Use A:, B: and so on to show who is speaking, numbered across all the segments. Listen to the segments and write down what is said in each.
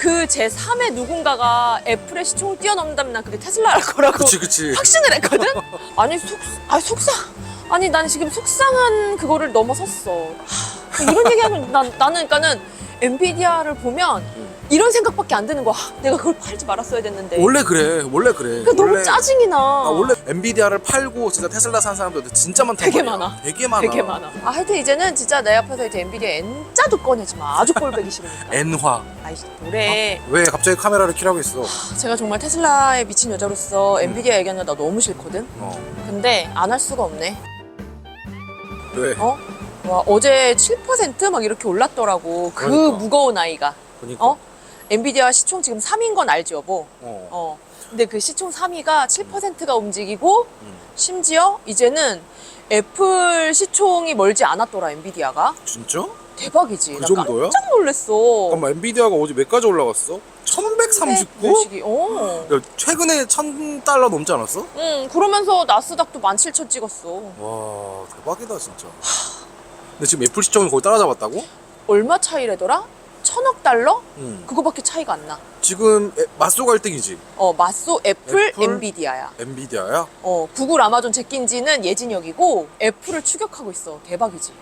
A: 그 제3의 누군가가 애플의 시총을 뛰어넘는다면 난 그게 테슬라일 거라고
B: 그치 그치.
A: 확신을 했거든? 아니 속, 아니 속상. 아니 난 지금 속상한 그거를 넘어섰어. 하, 이런 얘기하면 난, 나는 그러니까는 엔비디아를 보면 이런 생각밖에 안 드는 거야. 하, 내가 그걸 팔지 말았어야 됐는데.
B: 원래 그래 원래 그래.
A: 그러니까 너무
B: 원래-
A: 짜증이 나.
B: 아, 원래 엔비디아를 팔고 진짜 테슬라 산 사람들 진짜 많단
A: 되게. 많아.
B: 되게 많아.
A: 되게 많아. 아 하여튼 이제는 진짜 내 앞에서 이제 엔비디아 N자도 꺼내지 마 아주 꼴 보기 싫으니까.
B: N화.
A: 아이씨 노래.
B: 왜 갑자기 카메라를 켜라고 했어?
A: 제가 정말 테슬라에 미친 여자로서 엔비디아 얘기하는 거 나 너무 싫거든?
B: 어.
A: 근데 안 할 수가 없네.
B: 왜?
A: 어? 와, 어제 7%막 이렇게 올랐더라고. 그
B: 그러니까.
A: 무거운 아이가.
B: 그러니까
A: 어? 엔비디아 시총 지금 3위인 건 알지, 여보?
B: 어.
A: 어. 근데 그 시총 3위가 7%가 움직이고,
B: 음.
A: 심지어 이제는 애플 시총이 멀지 않았더라, 엔비디아가.
B: 진짜?
A: 대박이지.
B: 그
A: 나
B: 정도야?
A: 깜짝 놀랐어.
B: 잠깐만 엔비디아가 어제 몇까지 올라갔어? 1139?
A: 몇이기? 어.
B: 야, 최근에 1000달러 넘지 않았어?
A: 응, 그러면서 나스닥도 17,000 찍었어.
B: 와 대박이다 진짜 근데 지금 애플 시청을 거의 따라잡았다고?
A: 얼마 차이래더라? 천억 달러?
B: 응
A: 그거밖에 차이가 안 나.
B: 지금 애- 맞소가 1등이지
A: 어, 맞소 애플,
B: 애플?
A: 엔비디아야.
B: 엔비디아야?
A: 어, 구글, 아마존, 제낀지는 예진혁이고 애플을 추격하고 있어. 대박이지.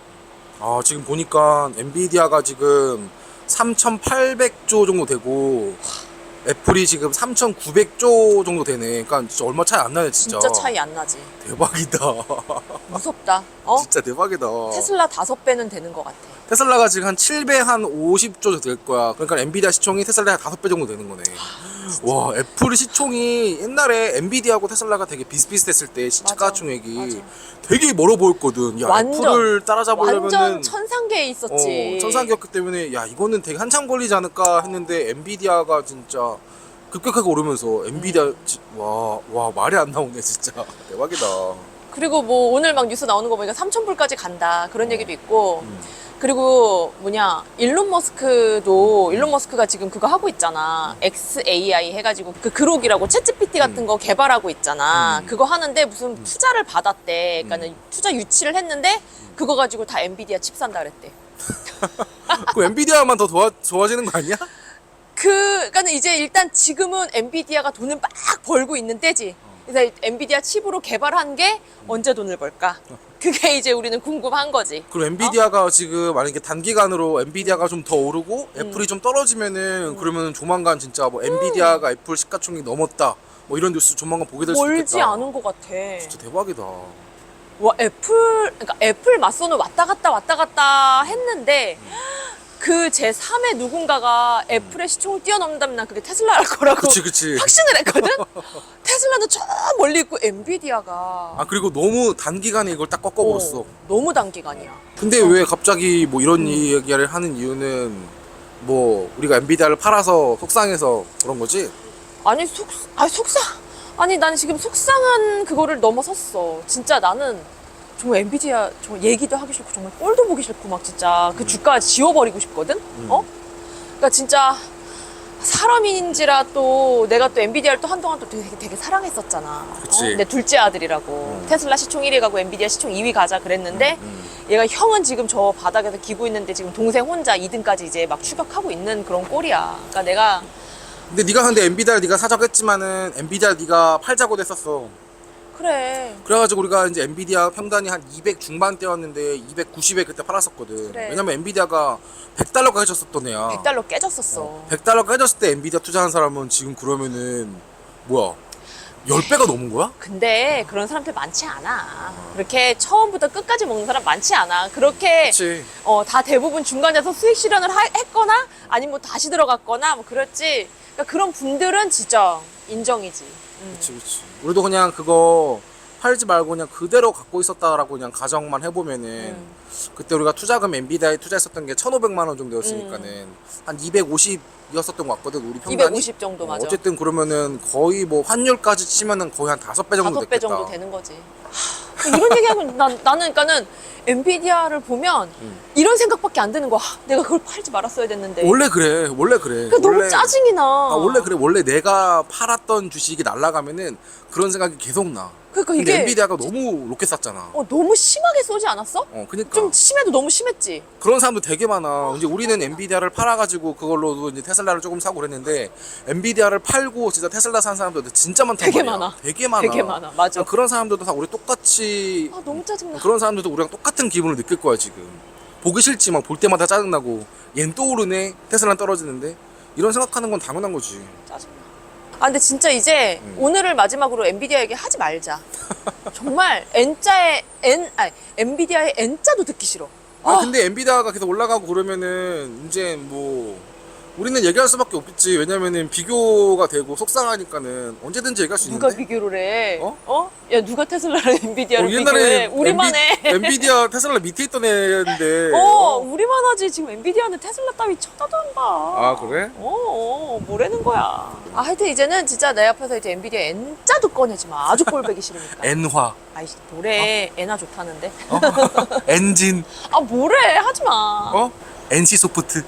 B: 아 지금 보니까 엔비디아가 지금 3,800조 정도 되고 애플이 지금 3,900조 정도 되네. 그러니까 진짜 얼마 차이 안 나네 진짜.
A: 진짜 차이 안 나지.
B: 대박이다.
A: 무섭다. 어?
B: 진짜 대박이다.
A: 테슬라 다섯 배는 되는 것 같아.
B: 테슬라가 지금 한 7배 한 50조 될 거야. 그러니까 엔비디아 시총이 테슬라의 5배 정도 되는 거네. 와, 애플 시총이 옛날에 엔비디아하고 테슬라가 되게 비슷비슷했을 때 시가총액이
A: 맞아.
B: 되게 멀어 보였거든. 야,
A: 완전,
B: 애플을 따라잡으려면은
A: 완전 천상 계에 있었지.
B: 어, 천상기였기 때문에 야 이거는 되게 한참 걸리지 않을까 했는데 엔비디아가 진짜 급격하게 오르면서 엔비디아 와와 말이 안 나오네 진짜 대박이다.
A: 그리고 뭐 오늘 막 뉴스 나오는 거 보니까 3,000불까지 간다. 그런
B: 어.
A: 얘기도 있고.
B: 음.
A: 그리고 뭐냐 일론 머스크도 일론 머스크가 지금 그거 하고 있잖아. XAI 해가지고 그 그록이라고 챗GPT 같은 거 개발하고 있잖아.
B: 음.
A: 그거 하는데 무슨 투자를 받았대. 그러니까는 투자 유치를 했는데 그거 가지고 다 엔비디아 칩 산다 그랬대.
B: 그 엔비디아만 더 도와, 좋아지는 거 아니야?
A: 그 그러니까는 이제 일단 지금은 엔비디아가 돈을 막 벌고 있는 때지 그래서 엔비디아 칩으로 개발한 게 언제 돈을 벌까 그게 이제 우리는 궁금한 거지
B: 그리고 엔비디아가 지금 만약에 단기간으로 엔비디아가 좀 더 오르고
A: 음.
B: 애플이 좀 떨어지면은 그러면 조만간 진짜 뭐 엔비디아가 애플 시가총액 넘었다 뭐 이런 뉴스 조만간 보게 될 수도 있겠다.
A: 멀지 않은 것 같아
B: 진짜 대박이다.
A: 와 애플 그러니까 애플 맞서는 왔다 갔다 왔다 갔다 했는데 그 제 3의 누군가가 애플의 시총을 뛰어넘는다면 난 그게 테슬라일 거라고
B: 그치 그치.
A: 확신을 했거든. 테슬라는 저 멀리 있고 엔비디아가
B: 아 그리고 너무 단기간에 이걸 딱 꺾어버렸어.
A: 어, 너무 단기간이야.
B: 근데 왜 갑자기 뭐 이런 이야기를 하는 이유는 뭐 우리가 엔비디아를 팔아서 속상해서 그런 거지?
A: 아니 속 아니 속상 아니 난 지금 속상한 그거를 넘어섰어. 진짜 나는 정말 엔비디아 정말 얘기도 하기 싫고 정말 꼴도 보기 싫고 막 진짜 그 주가 지워버리고 싶거든. 어? 그러니까 진짜 사람인지라 또 내가 또 엔비디아를 또 한동안 또 되게, 되게 사랑했었잖아.
B: 그치.
A: 어? 내 둘째 아들이라고 테슬라 시총 1위 가고 엔비디아 시총 2위 가자 그랬는데 얘가 형은 지금 저 바닥에서 기고 있는데 지금 동생 혼자 2등까지 이제 막 추격하고 있는 그런 꼴이야. 그러니까 내가
B: 근데 네가 근데 엔비디아를 네가 사자고 했지만은 엔비디아 네가 팔자고 했었어.
A: 그래
B: 그래가지고 우리가 이제 엔비디아 평단이 한 200 중반대였는데 290에 그때 팔았었거든.
A: 그래.
B: 왜냐면 엔비디아가 100달러가 해줬었던 애야.
A: 100달러 깨졌었어.
B: 100달러가 해줬을 때 엔비디아 투자한 사람은 지금 그러면은 뭐야 10배가 넘은 거야?
A: 근데 그런 사람들 많지 않아. 그렇게 처음부터 끝까지 먹는 사람 많지 않아. 그렇게
B: 그치.
A: 어, 다 대부분 중간에서 수익 실현을 하- 했거나 아니면 뭐 다시 들어갔거나 뭐 그랬지. 그러니까 그런 분들은 진짜 인정이지. 음.
B: 그치 그치 우리도 그냥 그거 팔지 말고 그냥 그대로 갖고 있었다라고 그냥 가정만 해보면은
A: 음.
B: 그때 우리가 투자금 엔비디아에 투자했었던 게 1,500만 원 정도였으니까는 한 250이었었던 것 같거든 우리 평단이
A: 250 정도 맞아.
B: 어, 어쨌든 그러면은 거의 뭐 환율까지 치면은 거의 한 다섯 배 정도
A: 다섯 배
B: 됐겠다
A: 정도 되는 거지. 하, 이런 얘기하면 난, 나는 그러니까는 엔비디아를 보면 이런 생각밖에 안 드는 거야. 하, 내가 그걸 팔지 말았어야 됐는데.
B: 원래 그래 원래 그래
A: 그러니까 너무 짜증이 나.
B: 아, 원래 그래 원래 내가 팔았던 주식이 날라가면은 그런 생각이 계속 나
A: 그러니까
B: 근데
A: 이게
B: 엔비디아가 너무 로켓 쐈잖아.
A: 어, 너무 심하게 쏘지 않았어?
B: 어, 그니까.
A: 좀 심해도 너무 심했지.
B: 그런 사람도 되게 많아. 이제 우리는 엔비디아를 팔아가지고 그걸로도 이제 테슬라를 조금 사고 그랬는데 엔비디아를 팔고 진짜 테슬라 산 사람들도 진짜 많단
A: 되게
B: 말이야.
A: 많아.
B: 되게 많아.
A: 되게 많아. 맞아.
B: 그런 사람들도 다 우리 똑같이
A: 아 너무 짜증나.
B: 그런 사람들도 우리랑 똑같은 기분을 느낄 거야 지금. 보기 싫지 막볼 때마다 짜증나고 얜 또 오르네 테슬라 는 떨어지는데 이런 생각하는 건 당연한 거지.
A: 짜증나. 아 근데 진짜 이제
B: 음.
A: 오늘을 마지막으로 엔비디아 얘기 하지 말자. 정말 N자의 N 아니 엔비디아의 N자도 듣기 싫어.
B: 아
A: 아.
B: 근데 엔비디아가 계속 올라가고 그러면은 이제 뭐 우리는 얘기할 수밖에 없겠지. 왜냐면은 비교가 되고 속상하니까 언제든지 얘기할 수
A: 누가
B: 있는데.
A: 비교를 해?
B: 어?
A: 어? 야 누가 테슬라랑 엔비디아를
B: 어,
A: 비교해? 우리만 해.
B: 엔비 디아 테슬라 밑에 있던 애인데.
A: 어, 우리만 하지. 지금 엔비디아는 테슬라 따위 쳐다도 안 봐.
B: 아, 그래?
A: 어, 어, 뭐라는 거야. 아, 하여튼 이제는 진짜 내 앞에서 이제 엔비디아 N자도 꺼내지 마. 아주 꼴배기 싫으니까.
B: 엔화,
A: 아이씨, 뭐래. N화 좋다는데.
B: 어? 엔진,
A: 아, 뭐래. 하지 마.
B: 어? NC 소프트.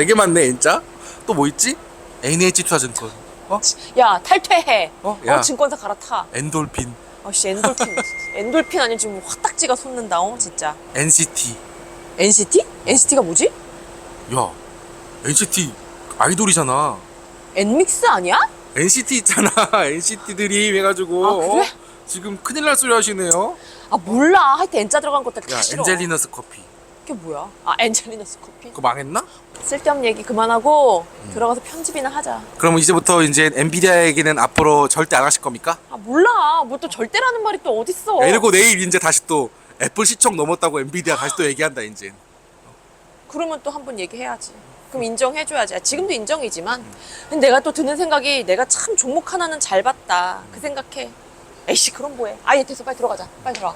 B: 되게 많네 N자. 또뭐 있지? NH 투자증권. 어?
A: 야, 탈퇴해.
B: 어?
A: 어,
B: 야.
A: 증권사 갈아타.
B: 엔돌핀,
A: 아씨, 엔돌핀. 엔돌핀 아니 지금 화딱지가 솟는다, 어, 진짜.
B: NCT.
A: NCT? NCT가 뭐지?
B: 야, NCT 아이돌이잖아.
A: 엔믹스 아니야?
B: NCT 있잖아. NCT들이 해가지고
A: 아, 그래?
B: 어? 지금 큰일 날 소리 하시네요.
A: 아, 몰라. 하여튼 N자 들어간 것들 다
B: 야,
A: 싫어.
B: 엔젤리너스 커피.
A: 그게 뭐야? 아, 엔젤리너스 커피?
B: 그거 망했나?
A: 쓸데없는 얘기 그만하고
B: 음.
A: 들어가서 편집이나 하자.
B: 그럼 이제부터 이제 엔비디아 얘기는 앞으로 절대 안 하실 겁니까?
A: 아 몰라. 뭐또 절대라는 말이 또 어딨어.
B: 그리고 내일 이제 다시 또 애플 시청 넘었다고 엔비디아 다시 또 얘기한다 이제.
A: 그러면 또 한 번 얘기해야지. 그럼 인정해줘야지. 아, 지금도 인정이지만. 근데 내가 또 드는 생각이 내가 참 종목 하나는 잘 봤다. 그 생각해. 에이씨 그럼 뭐해. 아예 됐어 빨리 들어가자. 빨리 들어가.